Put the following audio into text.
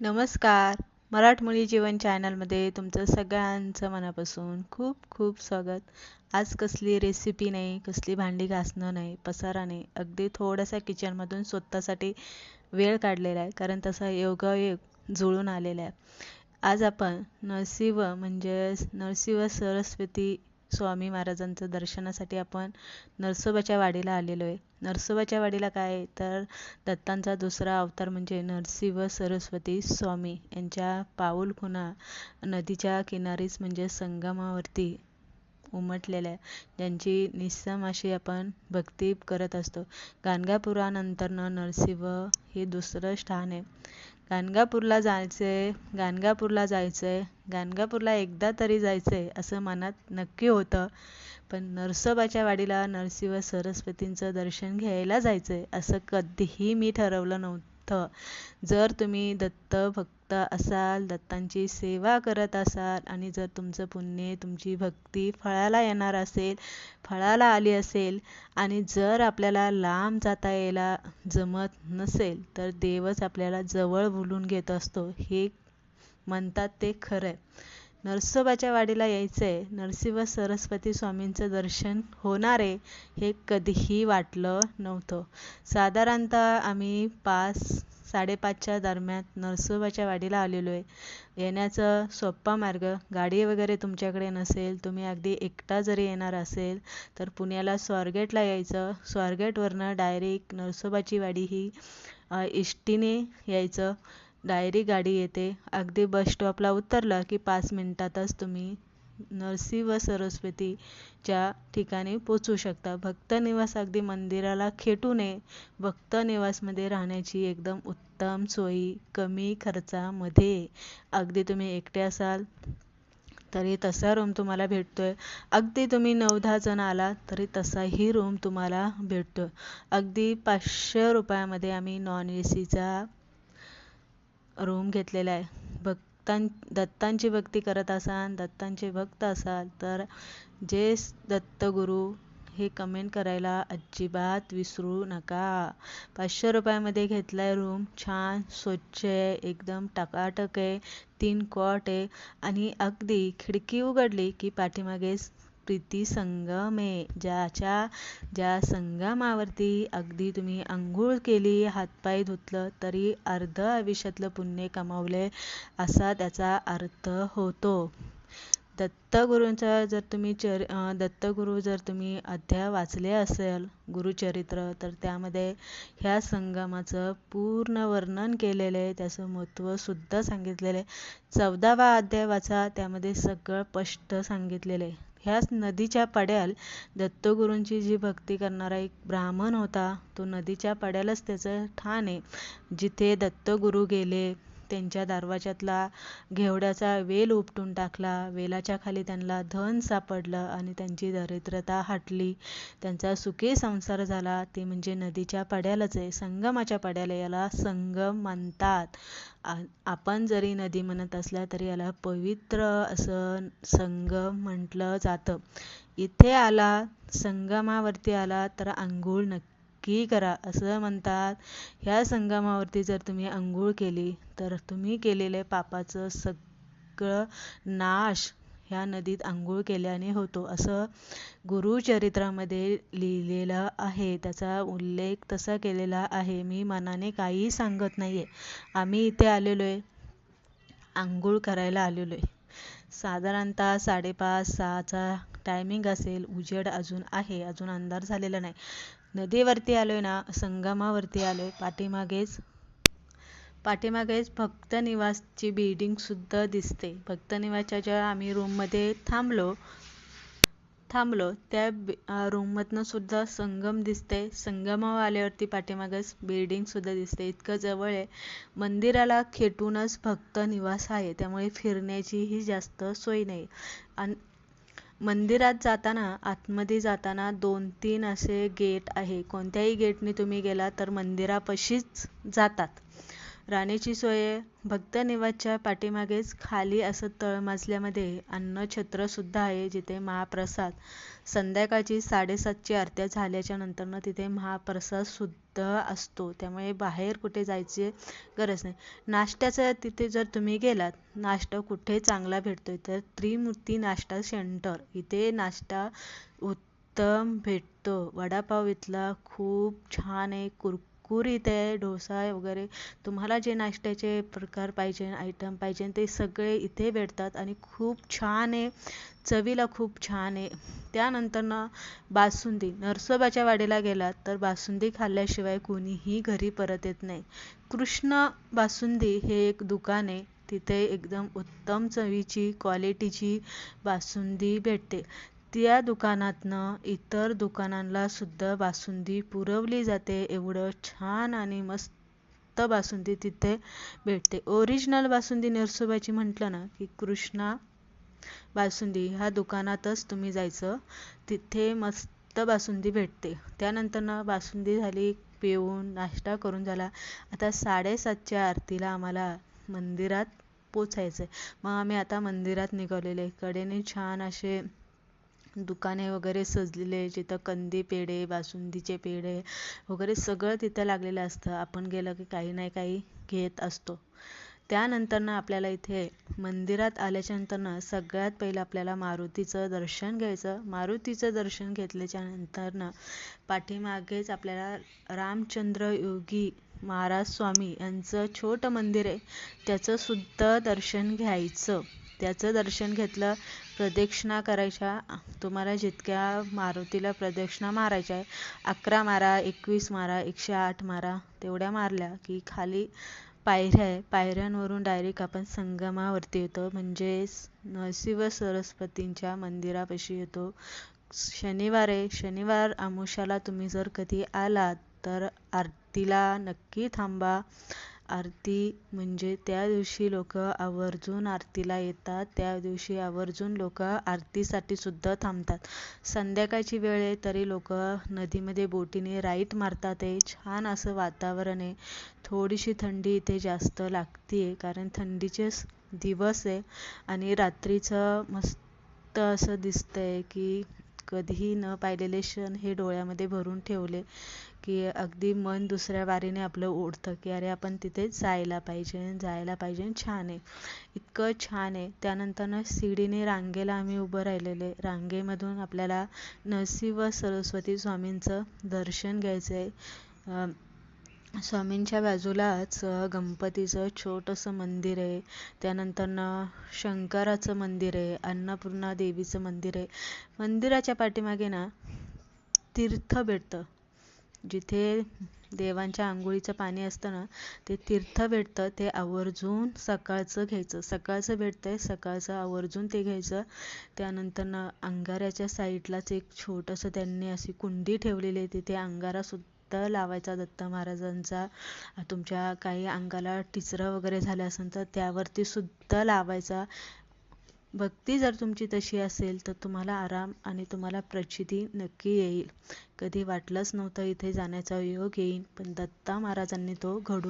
नमस्कार. मराठमोळी जीवन चॅनलमध्ये तुमचं सगळ्यांचं मनापासून खूप खूप स्वागत. आज कसली रेसिपी नाही कसली भांडी घासणं नाही पसारा नाही अगदी थोडासा किचनमधून स्वतःसाठी वेळ काढलेला आहे कारण तसा योगायोग जुळून आलेला आहे. आज आपण नरसिंह म्हणजे नरसिंह सरस्वती स्वामी महाराजांचं दर्शनासाठी आपण नरसोबाच्या वाडीला आलेलो आहे नरसोबाच्या वाडीला काय? तर दत्तांचा दुसरा अवतार म्हणजे नरसिंह सरस्वती स्वामी. यांच्या पाऊलखुणा नदीच्या किनारीच म्हणजे संगमावरती उमटलेल्या ज्यांची निस्सम अशी आपण भक्ती करत असतो. गाणगापुरानंतरनं नरसिंह हे दुसरं स्थान आहे. गाणगापूरला जायचंय गाणगापूरला जायचंय गाणगापूरला एकदा तरी जायचंय असं मनात नक्की होतं. पण नरसोबाच्या वाडीला नरसिंह सरस्वतींचं दर्शन घ्यायला जायचंय असं कधीही मी ठरवलं नव्हतं. जर तुम्ही दत्त भक्त असाल दत्तांची सेवा करत असाल आणि जर तुमचं पुण्य तुमची भक्ती फळाला येणार असेल फळाला आली असेल आणि जर आपल्याला लांब जाता यायला जमत नसेल तर देवच आपल्याला जवळ बोलून घेत असतो. हे म्हणतात ते खरं आहे नरसोबाच्या वाडीला यायचं आहे नरसिंह सरस्वती स्वामींचं दर्शन होणार आहे हे कधीही वाटलं नव्हतं. साधारणतः आम्ही पाच साडेपाचच्या दरम्यान नरसोबाच्या वाडीला आलेलो आहे येण्याचा सोप्पा मार्ग गाडी वगैरे तुमच्याकडे नसेल तुम्ही अगदी एकटा जरी येणार असेल तर पुण्याला स्वारगेटला यायचं. स्वारगेटवरनं डायरेक्ट नरसोबाची वाडी ही इष्टीने यायचं. डायरी गाडी येते. अगदी बस स्टॉपला उतरलं की पाच मिनटातच तुम्ही नरसिंह सरस्वतीच्या ठिकाणी पोचू शकता. भक्त निवास अगदी मंदिराला खेटू नये. भक्त निवासमध्ये राहण्याची एकदम उत्तम सोयी कमी खर्चामध्ये. अगदी तुम्ही एकटे असाल तरी तसा रूम तुम्हाला भेटतोय. अगदी तुम्ही नऊ दहा जण आला तरी तसाही रूम तुम्हाला भेटतो अगदी पाचशे रुपयामध्ये आम्ही नॉन ए सीचा रूम घेतलेला आहे. भक्तां दत्तांची भक्ती करत असाल दत्तांचे भक्त असाल तर जे दत्तगुरू हे कमेंट करायला अजिबात विसरू नका. पाचशे रुपयामध्ये घेतला आहे रूम छान स्वच्छ आहे एकदम टकाटक आहे तीन कॉट आहे आणि अगदी खिडकी उघडली की पाठीमागेच प्रीती संगम आहे ज्याच्या ज्या संगमावरती अगदी तुम्ही आंघोळ केली हातपाय धुतलं तरी अर्ध आयुष्यातलं पुण्य कमावले असा त्याचा अर्थ होतो. दत्तगुरूंचा जर तुम्ही चर दत्तगुरू जर तुम्ही अध्याय वाचले असेल गुरुचरित्र तर त्यामध्ये ह्या संगमाचं पूर्ण वर्णन केलेलं आहे त्याचं महत्त्वसुद्धा सांगितलेलं. आहे चौदावा अध्याय वाचा त्यामध्ये सगळं स्पष्ट सांगितलेलं. आहे ह्याच नदीच्या पड्याल दत्तगुरूंची जी भक्ती करणारा एक ब्राह्मण होता तो नदीच्या पाड्यालाच त्याचं ठाण आहे. जिथे दत्तगुरू गेले त्यांच्या दरवाजातला घेवड्याचा वेल उपटून टाकला. वेलाच्या खाली त्यांना धन सापडलं आणि त्यांची दरिद्रता हटली. त्यांचा सुखी संसार झाला. ते म्हणजे नदीच्या पड्यालाच आहे संगमाच्या पड्याला याला संगम म्हणतात. आपण जरी नदी म्हणत असल्या तरी याला पवित्र असं संगम म्हटलं जातं. इथे आला संगमावरती आला तर आंघोळ नक्की करा असं म्हणतात. ह्या संगमावरती जर तुम्ही आंघोळ केली तर तुम्ही केलेले पापाचं सगळं नाश ह्या नदीत आंघोळ केल्याने होतो असं गुरुचरित्रामध्ये लिहिलेलं आहे. त्याचा उल्लेख तसा केलेला आहे मी मनाने काहीही सांगत नाही आहे आम्ही इथे आलेलो आहे आंघोळ करायला आलेलो आहे साधारणतः साडेपाच सहाचा टायमिंग असेल उजेड अजून आहे अजून अंधार झालेला नाही. नदीवरती आलोय ना संगमावरती आलोय. पाठीमागेच पाठीमागेच भक्त निवासची बिल्डिंगसुद्धा दिसते. भक्त निवासच्या ज्या आम्ही रूममध्ये थांबलो थांबलो त्या रूममधनं सुद्धा संगम दिसते. संगमावर आल्यावरती पाठीमागेच बिल्डिंग सुद्धा दिसते. इतकं जवळ आहे. मंदिराला खेटूनच भक्त निवास आहे. त्यामुळे फिरण्याचीही जास्त सोय नाही. आणि मंदिरात जाताना आतमध्ये जाताना दोन तीन असे गेट आहे. कोणत्याही गेटने तुम्ही गेला तर मंदिरापाशीच जातात. राहण्याची सोय भक्त निवासच्या पाठीमागेच खाली असं तळमजल्यामध्ये अन्नछत्रसुद्धा आहे जिथे महाप्रसाद. संध्याकाळची साडेसातची आरत्या झाल्याच्या नंतरनं तिथे महाप्रसादसुद्धा सुद्धा असतो. त्यामुळे बाहेर कुठे जायची गरज नाही. नाश्त्याचं तिथे जर तुम्ही गेलात नाश्ता कुठे चांगला भेटतो आहे तर त्रिमूर्ती नाश्ता सेंटर. इथे नाश्ता उत्तम भेटतो. वडापाव इथला खूप छान आहे कुरकुरीत आहे डोसा वगैरे. तुम्हाला जे नाश्त्याचे प्रकार पाहिजे आयटम पाहिजे ते सगळे इथे भेटतात आणि खूप छान आहे. चवीला खूप छान आहे. त्यानंतर ना बासुंदी. नरसोबाच्या वाडीला गेलात तर बासुंदी खाल्ल्याशिवाय कोणीही घरी परत येत नाही. कृष्ण बासुंदी हे एक दुकान आहे. तिथे एकदम उत्तम चवीची क्वालिटीची बासुंदी भेटते. त्या दुकानातनं इतर दुकानांना सुद्धा बासुंदी पुरवली जाते. एवढं छान आणि मस्त बासुंदी तिथे भेटते. ओरिजिनल बासुंदी नरसोबाची म्हटलं ना की कृष्णा बासुंदी ह्या दुकानातच तुम्ही जायचं. तिथे मस्त बासुंदी भेटते. त्यानंतर ना बासुंदी झाली पिऊन नाश्ता करून झाला. आता साडेसातच्या आरतीला आम्हाला मंदिरात पोचायचं आहे मग आम्ही आता मंदिरात निघालेले. कडेने छान असे दुकाने वगैरे सजलेले जिथं कंदी पेढे बासुंदीचे पेढे वगैरे सगळं तिथं लागलेलं असतं. आपण गेलं की काही नाही काही घेत असतो. त्यानंतरनं आपल्याला इथे मंदिरात आल्याच्यानंतरनं सगळ्यात पहिलं आपल्याला मारुतीचं दर्शन घ्यायचं. मारुतीचं दर्शन घेतल्याच्या नंतरनं पाठीमागेच आपल्याला रामचंद्र योगी महाराज स्वामी यांचं छोटं मंदिर आहे. त्याचं सुद्धा दर्शन घ्यायचं. त्याचं दर्शन घेतलं. प्रदक्षिणा करायच्या. तुम्हाला जितक्या मारुतीला प्रदक्षिणा मारायच्या आहे अकरा मारा एकवीस मारा एकशे आठ मारा तेवढ्या मारल्या की खाली पायऱ्या आहे. पायऱ्यांवरून डायरेक्ट आपण संगमावरती येतो. म्हणजेच नरसिंह सरस्वतींच्या मंदिरापाशी येतो. शनिवार आहे. शनिवार आमुष्याला तुम्ही जर कधी आलात तर आरतीला नक्की थांबा. आरती म्हणजे त्या दिवशी लोक आवर्जून आरतीला येतात त्या दिवशी आवर्जून लोक आरतीसाठी सुद्धा थांबतात. संध्याकाळची वेळ आहे तरी लोक नदीमध्ये बोटीने राईट मारतात. आहे छान असं वातावरण आहे. थोडीशी थंडी इथे जास्त लागते आहे कारण थंडीचे दिवस आहे आणि रात्रीचं मस्त असं दिसतं आहे की कधीही न पाहिलेले क्षण हे डोळ्यामध्ये भरून ठेवले की अगदी मन दुसऱ्या वारीने आपलं ओढतं की अरे आपण तिथे जायला पाहिजे जायला पाहिजे. छान आहे. इतकं छान आहे. त्यानंतर शिडीने रांगेला आम्ही उभं राहिलेले. रांगेमधून आपल्याला नरसिंह सरस्वती स्वामींचं दर्शन घ्यायचं आहे स्वामींच्या बाजूलाच गणपतीचं छोटंसं मंदिर आहे. त्यानंतर शंकराचं मंदिर आहे अन्नपूर्णा देवीचं मंदिर आहे. मंदिराच्या पाठीमागे ना तीर्थ भेटतं जिथे देवांच्या आंघोळीचं पाणी असतं ना ते तीर्थ भेटतं ते आवर्जून सकाळचं घ्यायचं. सकाळचं भेटतं आहे सकाळचं आवर्जून ते घ्यायचं. त्यानंतर ना अंगाऱ्याच्या साईडलाच एक छोटंसं त्यांनी अशी कुंडी ठेवलेली आहे. तिथे अंगारासुद्धा सुद्धा लावायचा दत्त महाराजांचा तुमच्या काही अंगाला टिचरं वगैरे झालं असेल तर त्यावरती सुद्धा लावायचा. भक्ती जर तुमची तशी असेल तर तुम्हाला आराम आणि तुम्हाला प्रचिती नक्की येईल. कधी वाटलंच नव्हतं इथे जाण्याचा योग येईल पण दत्ता महाराजांनी तो घडून